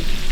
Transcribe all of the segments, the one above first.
Bye.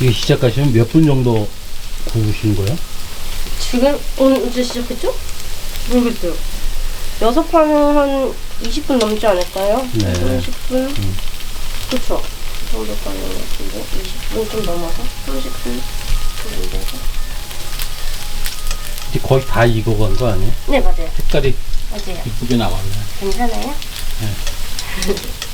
이게 시작하시면 몇 분 정도 구우시는 거예요? 지금 언제 시작했죠? 모르겠어요. 여섯 판은 한 20분 넘지 않을까요? 네. 30분? 그쵸. 그 정도 가는 것 같은데 20분 좀 넘어서 30분 정도에서 이제 거의 다 익어간 거 아니에요? 네 맞아요. 색깔이 맞아요. 이쁘게 나왔네. 괜찮아요?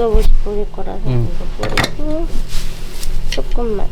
떡을 뿌릴 거라서 음. 이거 뿌리고 조금만